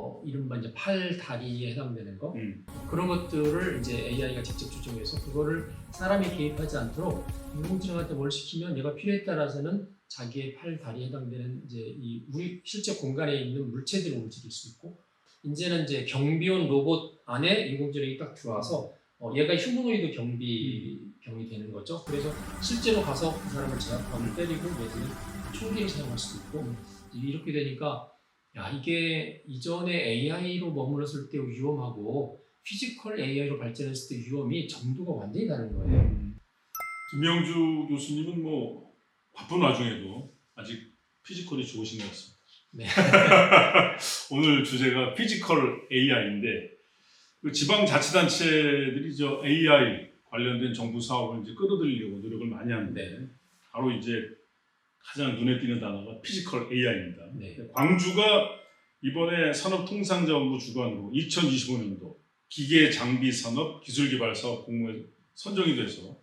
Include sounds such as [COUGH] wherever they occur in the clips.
뭐 이른바 이제 팔 다리에 해당되는 거 음. 그런 것들을 이제 AI가 직접 조정해서 그거를 사람이 개입하지 않도록 인공지능한테 뭘 시키면 얘가 필요에 따라서는 자기의 팔 다리에 해당되는 이제 이 우리 실제 공간에 있는 물체들을 움직일 수 있고 이제는 이제 경비원 로봇 안에 인공지능이 딱 들어와서 어, 얘가 휴머노이드 경비병이 되는 거죠. 그래서 실제로 가서 그 사람을 제압하고 때리고 내지는 총기를 사용할 수도 있고 이렇게 되니까 야 이게 이전에 AI로 머물렀을 때 위험하고 피지컬 AI로 발전했을 때 위험이 정도가 완전히 다른 거예요. 김명주 교수님은 뭐 바쁜 와중에도 아직 피지컬이 좋으신 것 같습니다. 네. [LAUGHS] 오늘 주제가 피지컬 AI인데 그 지방자치단체들이 저 AI 관련된 정부 사업을 이제 끌어들이려고 노력을 많이 하는데 바로 이제 가장 눈에 띄는 단어가 피지컬 AI입니다. 네. 광주가 이번에 산업통상자원부 주관으로 2025년도 기계 장비 산업 기술 개발 사업 공모에 선정이 돼서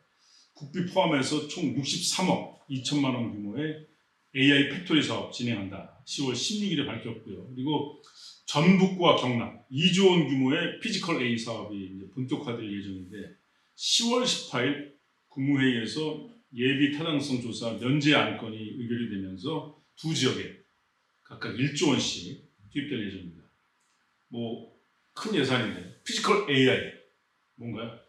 국비 포함해서 총 63억 2천만 원 규모의 AI 팩토리 사업 진행한다. 10월 16일에 밝혔고요. 그리고 전북과 경남 2조 원 규모의 피지컬 AI 사업이 본격화될 예정인데 10월 18일 국무회의에서 예비 타당성 조사 면제 안건이 의결이 되면서 두 지역에 각각 1조 원씩 투입될 예정입니다. 뭐 큰 예산인데 피지컬 AI 뭔가요?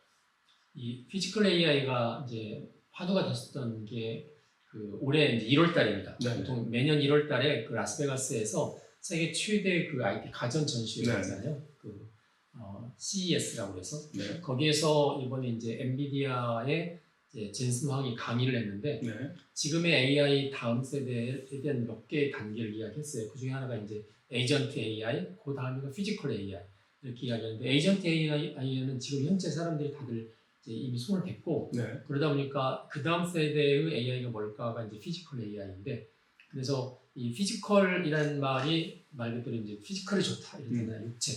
이 피지컬 AI가 이제 화두가 됐었던 게 그 올해 이제 1월 달입니다. 네. 보통 매년 1월 달에 그 라스베가스에서 세계 최대 그 IT 가전 전시회 네. 있잖아요. 그 어, CES라고 해서 네. 거기에서 이번에 이제 엔비디아의 이제 젠슨 황이 강의를 했는데 네. 지금의 AI 다음 세대에 대한 몇 개의 단계를 이야기했어요. 그 중에 하나가 이제 에이전트 AI, 그 다음에가 피지컬 AI 이렇게 이야기하는데 에이전트 AI는 지금 현재 사람들이 다들 이미 손을 댔고 네. 그러다 보니까 그 다음 세대의 AI가 뭘까가 이제 피지컬 AI인데 그래서 이 피지컬이라는 말이 말 그대로 이제 피지컬이 좋다 이러잖아요 육체.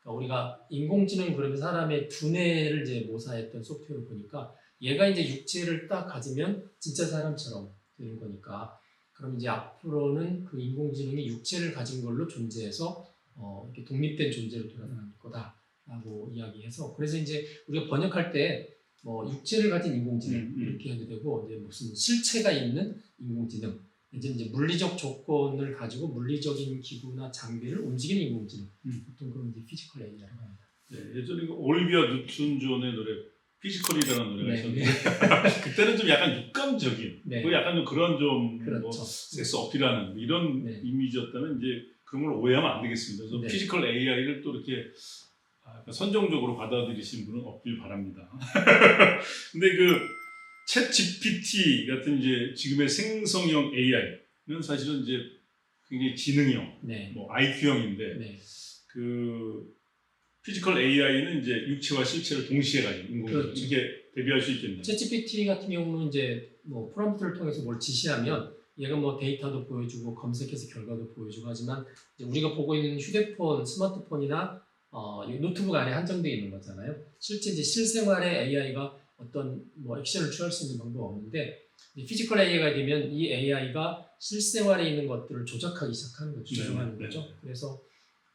그러니까 우리가 인공지능 그러면 사람의 두뇌를 이제 모사했던 소프트웨어를 보니까 얘가 이제 육체를 딱 가지면 진짜 사람처럼 되는 거니까 그럼 이제 앞으로는 그 인공지능이 육체를 가진 걸로 존재해서 어, 이렇게 독립된 존재로 돌아다닐 거다라고 이야기해서 그래서 이제 우리가 번역할 때 뭐 육체를 가진 인공지능 음, 음. 이렇게 해도 되고 이제 무슨 실체가 있는 인공지능 이제 이제 물리적 조건을 가지고 물리적인 기구나 장비를 움직이는 인공지능 음. 보통 그런 이제 피지컬 AI라고 합니다. 네. 예전에 그 올비아 뉴튼 존의 노래 피지컬이라는 노래가 네, 있었는데 네. [LAUGHS] 그때는 좀 약간 육감적인 네. 그 약간 좀 그런 좀 그렇죠. 뭐 섹스 어필하는 이런 네. 이미지였다면 이제 그런 걸 오해하면 안 되겠습니다. 그래서 네. 피지컬 AI를 또 이렇게 아, 선정적으로 받아들이신 분은 없길 바랍니다. [LAUGHS] 근데 그 챗 GPT 같은 이제 지금의 생성형 AI는 사실은 이제 굉장히 지능형, 네. 뭐 IQ형인데 네. 그 피지컬 AI는 이제 육체와 실체를 동시에 가진 인공지능 그렇죠. 이렇게 대비할 수 있겠네요. 챗GPT 같은 경우는 이제 뭐 프롬프트를 통해서 뭘 지시하면 얘가 뭐 데이터도 보여주고 검색해서 결과도 보여주고 하지만 우리가 보고 있는 휴대폰, 스마트폰이나 어, 이 노트북 안에 한정되어 있는 거잖아요. 실제 이제 실생활에 AI가 어떤 뭐 액션을 취할 수 있는 방법 없는데 이 피지컬 AI가 되면 이 AI가 실생활에 있는 것들을 조작하기 시작하는 거죠. 네, 조종하는 네, 거죠. 네. 그래서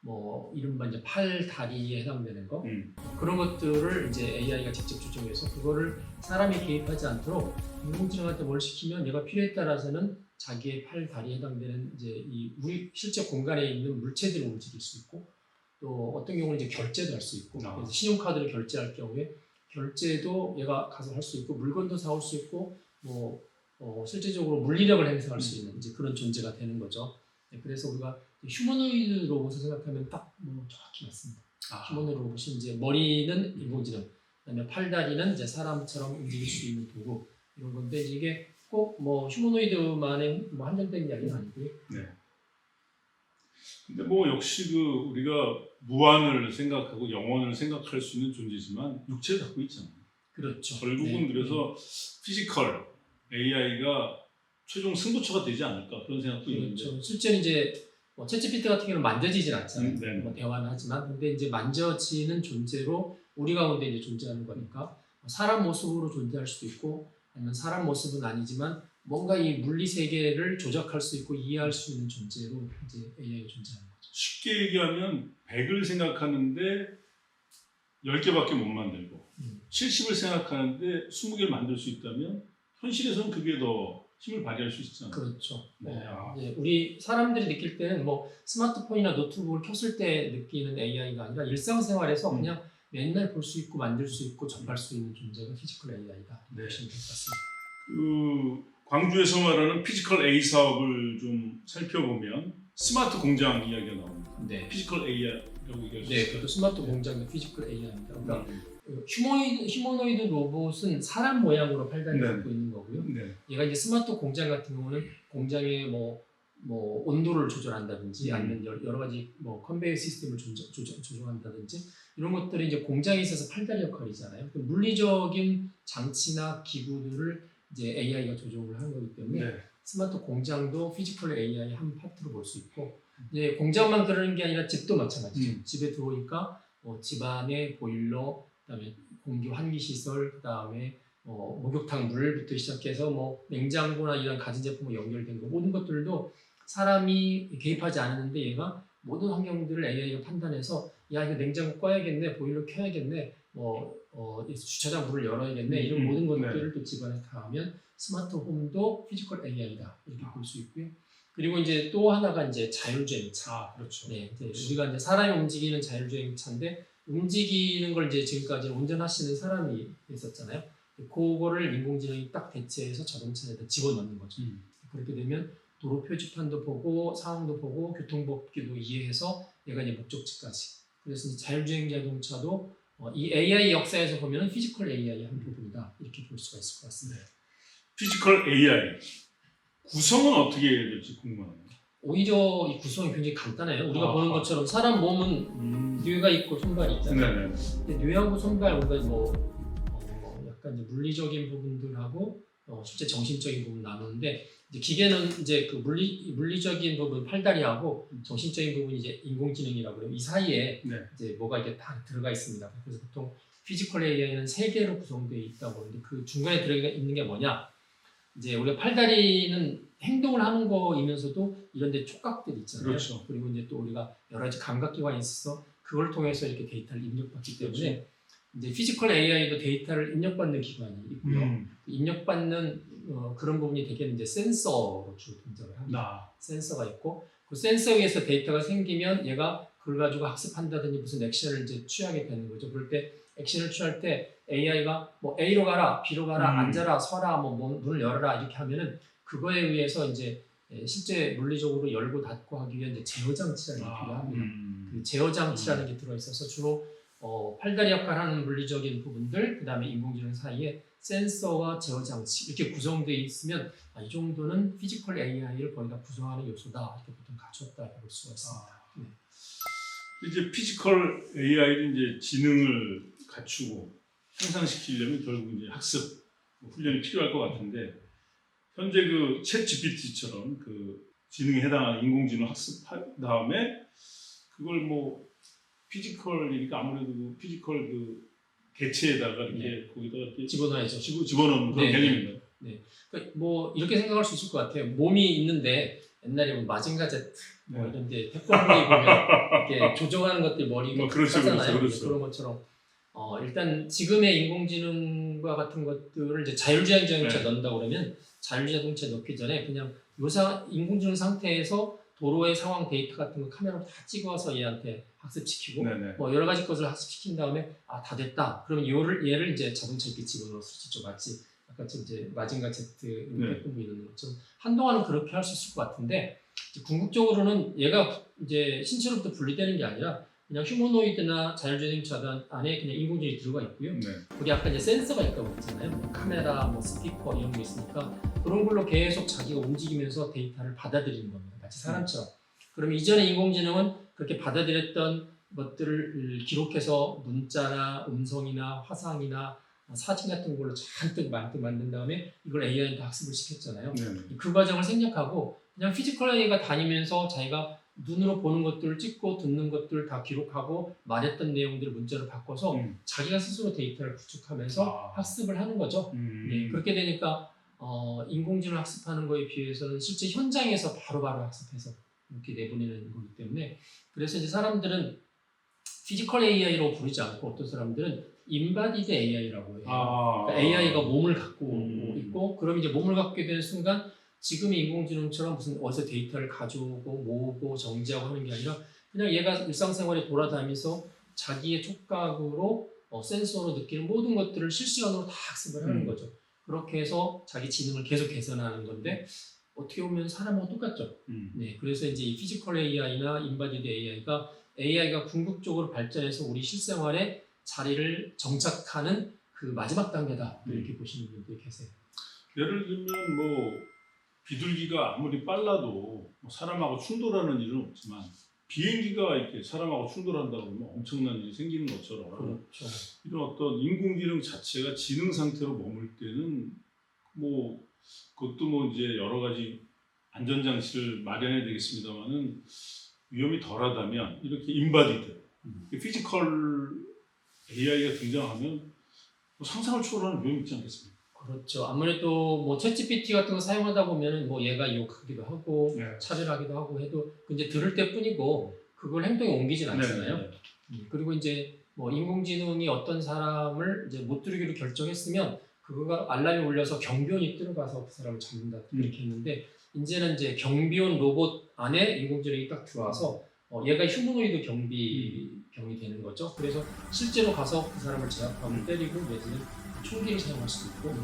뭐 이른바 이제 팔 다리에 해당되는 거 음. 그런 것들을 이제 AI가 직접 조정해서 그거를 사람이 개입하지 않도록 인공지능한테 뭘 시키면 얘가 필요에 따라서는 자기의 팔, 다리에 해당되는 이제 이 우리 실제 공간에 있는 물체들을 움직일 수 있고 또 어떤 경우는 이제 결제도 할 수 있고 아. 신용카드를 결제할 경우에 결제도 얘가 가서 할 수 있고 물건도 사올 수 있고 뭐 어, 실제적으로 물리력을 행사할 수 있는 이제 그런 존재가 되는 거죠. 네, 그래서 우리가 휴머노이드 로봇을 생각하면 딱 뭐 정확히 맞습니다. 아, 휴머노 로봇이 이제 머리는 인공지능, 그다음에 팔다리는 이제 사람처럼 움직일 수 있는 도구 이런 건데 이게 꼭 뭐 휴머노이드만의 뭐 한정된 이야기는 아니고요. 근데 뭐 역시 그 우리가 무한을 생각하고 영원을 생각할 수 있는 존재지만 육체를 갖고 있잖아요. 그렇죠. 결국은 네. 그래서 피지컬 AI가 최종 승부처가 되지 않을까 그런 생각도 있는데 그렇죠. 실제로 이제 뭐 챗GPT 같은 경우는 만져지진 않잖아요. 음, 네. 뭐 대화는 하지만 근데 이제 만져지는 존재로 우리 가운데 이제 존재하는 거니까 사람 모습으로 존재할 수도 있고 아니면 사람 모습은 아니지만 뭔가 이 물리 세계를 조작할 수 있고 이해할 수 있는 존재로 이제 AI가 존재하는 거죠. 쉽게 얘기하면 100을 생각하는데 10개밖에 못 만들고 음. 70을 생각하는데 20개를 만들 수 있다면 현실에서는 그게 더 힘을 발휘할 수 있잖아요. 그렇죠. 네. 네. 이제 우리 사람들이 느낄 때는 뭐 스마트폰이나 노트북을 켰을 때 느끼는 AI가 아니라 일상생활에서 음. 그냥 맨날 볼 수 있고 만들 수 있고 접할 수 있는 존재가 피지컬 AI다. 네. 보시면 될 것 같습니다. 그 광주에서 말하는 피지컬 A 사업을 좀 살펴보면 스마트 공장 이야기가 나옵니다. 네. 피지컬 A라고 얘기할 수 네, 있어요. 그것도 스마트 공장의 피지컬 AI입니다. 그러니까 음. 휴머노이드, 휴머노이드 로봇은 사람 모양으로 팔다리 네. 갖고 있는 거고요. 네. 얘가 이제 스마트 공장 같은 경우는 공장의 뭐, 뭐 온도를 조절한다든지 음. 아니면 여- 여러 가지 뭐 컨베이어 시스템을 조정, 조정, 조정한다든지 이런 것들이 이제 공장에 있어서 팔다리 역할이잖아요. 그 물리적인 장치나 기구들을 이제 AI가 조종을 하는 거기 때문에 네. 스마트 공장도 피지컬 AI의 한 파트로 볼 수 있고 이제 공장만 그러는 게 아니라 집도 마찬가지죠. 음. 집에 들어오니까 뭐 집안의 보일러, 그다음에 공기 환기 시설, 그다음에 어, 목욕탕 물부터 시작해서 뭐 냉장고나 이런 가전 제품과 연결된 거 모든 것들도 사람이 개입하지 않았는데 얘가 모든 환경들을 AI가 판단해서 야 이거 냉장고 꺼야겠네, 보일러 켜야겠네, 뭐 어, 주차장 문을 열어야겠네 이런 음, 모든 네. 것들을 또 집안에 다 하면 스마트 홈도 피지컬 AI다 이렇게 볼 수 있고요. 그리고 이제 또 하나가 이제 자율주행차. 아 그렇죠. 네, 이제 우리가 이제 사람이 움직이는 자율주행차인데 움직이는 걸 이제 지금까지 운전하시는 사람이 있었잖아요. 그거를 인공지능이 딱 대체해서 자동차에다 집어넣는 거죠. 음. 그렇게 되면 도로 표지판도 보고 상황도 보고 교통법규도 이해해서 얘가 이제 목적지까지. 그래서 이제 자율주행 자동차도 어, 이 AI 역사에서 보면 피지컬 AI의 한 부분이다 이렇게 볼 수가 있을 것 같습니다. 피지컬 AI 구성은 어떻게 해야 될지 궁금하네요. 오히려 이 구성이 굉장히 간단해요. 우리가 아하. 보는 것처럼 사람 몸은 음. 뇌가 있고 손발이 있잖아요. 네네. 근데 뇌하고 손발 우리가 뭐 어, 약간 이제 물리적인 부분들하고 어, 실제 정신적인 부분 나누는데 이제 기계는 이제 그 물리 물리적인 부분 팔다리하고 정신적인 부분이 이제 인공지능이라고 그래요. 이 사이에 네. 이제 뭐가 이게 다 들어가 있습니다. 그래서 보통 피지컬 AI는 세 개로 구성되어 있다고 하는데 그 중간에 들어가 있는 게 뭐냐? 이제 우리가 팔다리는 행동을 하는 거이면서도 이런 데 촉각들이 있잖아요. 그렇죠. 그리고 이제 또 우리가 여러 가지 감각기관이 있어서 그걸 통해서 이렇게 데이터를 입력받기 때문에 이제 피지컬 AI도 데이터를 입력받는 기관이 있고요. 음. 그 입력받는 어, 그런 부분이 되게 이제 센서로 주로 등장을 합니다. 나. 센서가 있고 그 센서에 의해서 데이터가 생기면 얘가 그걸 가지고 학습한다든지 무슨 액션을 이제 취하게 되는 거죠. 그럴 때 액션을 취할 때 AI가 뭐 A로 가라, B로 가라, 음. 앉아라, 서라, 뭐 문- 문을 열어라 이렇게 하면은 그거에 의해서 이제 예, 실제 물리적으로 열고 닫고 하기 위한 이제 제어 장치라는 게 아, 필요합니다. 음. 그 제어 장치라는 게 들어 있어서 주로 어, 팔다리 역할하는 물리적인 부분들, 그 다음에 인공지능 사이에 센서와 제어 장치 이렇게 구성되어 있으면 아, 이 정도는 피지컬 AI를 거의 다 구성하는 요소다 이렇게 보통 갖췄다 볼 수가 있습니다. 아. 네. 이제 피지컬 AI를 이제 지능을 갖추고 향상시키려면 결국 이제 학습 뭐 훈련이 필요할 것 같은데 현재 그챗 GPT처럼 그 지능에 해당하는 인공지능 학습한 다음에 그걸 뭐 피지컬이니까 아무래도 그 피지컬 그 개체에다가 이렇게 거기다가 이렇게 집어넣어야죠. 집어 집어넣는 그런 네, 개념입니다. 그러니까 뭐 이렇게 생각할 수 있을 것 같아요. 몸이 있는데 옛날에 뭐 마징가 제트 뭐 네. 이런 데 태권도에 보면 이렇게 조종하는 것들 머리가 뭐 그렇죠, 하잖아요. 그렇죠, 그렇죠. 그런 것처럼 어, 일단 지금의 인공지능과 같은 것들을 이제 자율주행 자동차 네. 넣는다고 그러면 자율주행 자동차 넣기 전에 그냥 요상 인공지능 상태에서 도로의 상황 데이터 같은 거 카메라로 다 찍어서 얘한테 학습시키고 네네. 뭐 여러 가지 것을 학습시킨 다음에 아 다 됐다. 그러면 얘를 얘를 이제 자동차 이렇게 집어넣어서 직접 마치 아까 좀 이제 마징가 제트 네. 태권도 이런 것처럼 한동안은 그렇게 할 수 있을 것 같은데 궁극적으로는 얘가 이제 신체로부터 분리되는 게 아니라 그냥 휴머노이드나 자율주행차 안에 그냥 인공지능이 들어가 있고요. 네. 우리 아까 이제 센서가 있다고 했잖아요. 뭐 카메라, 뭐 스피커 이런 게 있으니까 그런 걸로 계속 자기가 움직이면서 데이터를 받아들이는 겁니다. 마치 사람처럼. 그럼 이전에 인공지능은 그렇게 받아들였던 것들을 기록해서 문자나 음성이나 화상이나 사진 같은 걸로 잔뜩 만뜩 만든 다음에 이걸 AI한테 학습을 시켰잖아요. 네네. 그 과정을 생략하고 그냥 피지컬 AI가 다니면서 자기가 눈으로 보는 것들을 찍고 듣는 것들을 다 기록하고 말했던 내용들을 문자로 바꿔서 음. 자기가 스스로 데이터를 구축하면서 아. 학습을 하는 거죠. 음. 네, 그렇게 되니까 어, 인공지능 학습하는 거에 비해서는 실제 현장에서 바로바로 학습해서 이렇게 내보내는 거기 때문에 그래서 이제 사람들은 피지컬 AI로 부르지 않고 어떤 사람들은 인바디드 AI라고 해요. 아, 그러니까 AI가 몸을 갖고 음. 있고 그럼 이제 몸을 갖게 되는 순간 지금의 인공지능처럼 무슨 어디서 데이터를 가져오고 모으고 정지하고 하는 게 아니라 그냥 얘가 일상생활에 돌아다니면서 자기의 촉각으로 어, 센서로 느끼는 모든 것들을 실시간으로 다 학습을 하는 음. 거죠. 그렇게 해서 자기 지능을 계속 개선하는 건데 어떻게 보면 사람하고 똑같죠. 음. 네, 그래서 이제 이 피지컬 AI나 인바디드 AI가 AI가 궁극적으로 발전해서 우리 실생활에 자리를 정착하는 그 마지막 단계다 음. 이렇게 보시는 분들이 계세요. 예를 들면 뭐 비둘기가 아무리 빨라도 뭐 사람하고 충돌하는 일은 없지만 비행기가 이렇게 사람하고 충돌한다 그러면 엄청난 일이 생기는 것처럼 그렇죠. 이런 어떤 인공지능 자체가 지능 상태로 머물 때는 뭐 그것도 뭐 이제 여러 가지 안전 장치를 마련해야 되겠습니다만은 위험이 덜하다면 이렇게 인바디드 음. 피지컬 AI가 등장하면 뭐 상상을 초월하는 위험이 있지 않겠습니까? 그렇죠. 아무래도 뭐 챗GPT 같은 거 사용하다 보면은 뭐 얘가 욕하기도 하고 네. 차별하기도 하고 해도 그 이제 들을 때 뿐이고 그걸 행동에 옮기진 않잖아요. 네. 음, 그리고 이제 뭐 인공지능이 어떤 사람을 이제 못 들으기로 결정했으면 그거가 알람이 울려서 경비원이 들어가서 그 사람을 잡는다 음. 이렇게 했는데 이제는 이제 경비원 로봇 안에 인공지능이 딱 들어와서 어, 얘가 휴머노이드 경비 병이 되는 거죠. 그래서 실제로 가서 그 사람을 제압하고 음. 때리고 내지는 총기를 사용할 수도 있고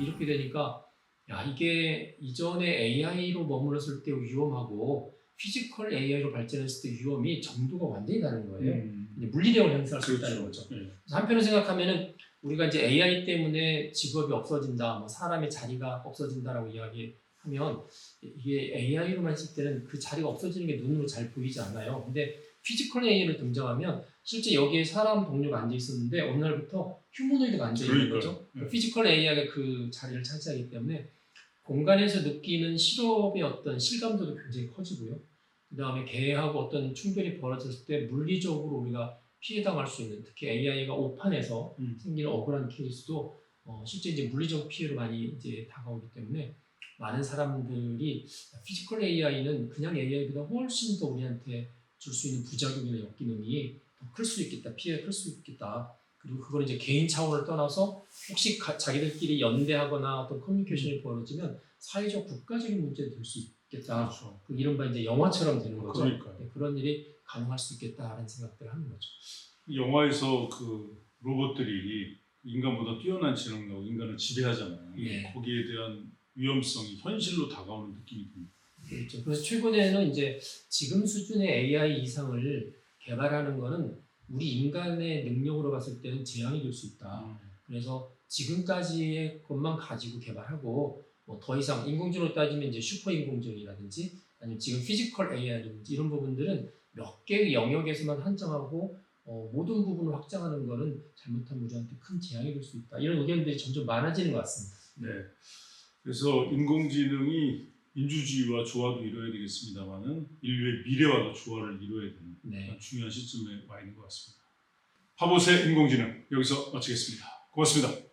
이렇게 되니까 야 이게 이전에 AI로 머물렀을 때 위험하고 피지컬 AI로 발전했을 때 위험이 정도가 완전히 다른 거예요. 음. 이제 물리력을 행사할 수 있다는 그렇죠. 거죠. 네. 그래서 한편으로 생각하면은 우리가 이제 AI 때문에 직업이 없어진다, 뭐 사람의 자리가 없어진다라고 이야기하면 이게 AI로만 했을 때는 그 자리가 없어지는 게 눈으로 잘 보이지 않아요. 근데 피지컬 AI를 등장하면 실제 여기에 사람 동료가 앉아 있었는데 어느 날부터 휴머노이드가 앉아 있는. 거죠. 네. 피지컬 AI가 그 자리를 차지하기 때문에 공간에서 느끼는 실험의 어떤 실감도도 굉장히 커지고요. 그 다음에 개하고 어떤 충돌이 벌어졌을 때 물리적으로 우리가 피해당할 수 있는 특히 AI가 오판에서 음. 생기는 억울한 케이스도 어, 실제 이제 물리적 피해로 많이 이제 다가오기 때문에 많은 사람들이 피지컬 AI는 그냥 AI보다 훨씬 더 우리한테 줄 수 있는 부작용이나 역기능이 더 클 수 있겠다, 피해가 클 수 있겠다. 그리고 그걸 이제 개인 차원을 떠나서 혹시 가- 자기들끼리 연대하거나 어떤 커뮤니케이션이 벌어지면 사회적 국가적인 문제도 될 수 있겠다. 그렇죠. 그 이른바 이제 영화처럼 되는 거죠. 그러니까요. 네, 그런 일이 가능할 수 있겠다라는 생각들을 하는 거죠. 영화에서 그 로봇들이 인간보다 뛰어난 지능력으로 인간을 지배하잖아요. 예. 거기에 대한 위험성이 현실로 다가오는 느낌이 듭니다. 그렇죠. 그래서 최근에는 이제 지금 수준의 AI 이상을 개발하는 거는 우리 인간의 능력으로 봤을 때는 재앙이 될 수 있다. 그래서 지금까지의 것만 가지고 개발하고 뭐 더 이상 인공지능으로 따지면 이제 슈퍼 인공지능이라든지 아니면 지금 피지컬 AI라든지 이런 부분들은 몇 개의 영역에서만 한정하고 어, 모든 부분을 확장하는 거는 잘못하면 우리한테 큰 재앙이 될 수 있다. 이런 의견들이 점점 많아지는 것 같습니다. 네. 그래서 인공지능이 민주주의와 조화도 이루어야 되겠습니다만은 인류의 미래와도 조화를 이루어야 되는 네. 중요한 시점에 와 있는 것 같습니다. 파봇의 인공지능 여기서 마치겠습니다. 고맙습니다.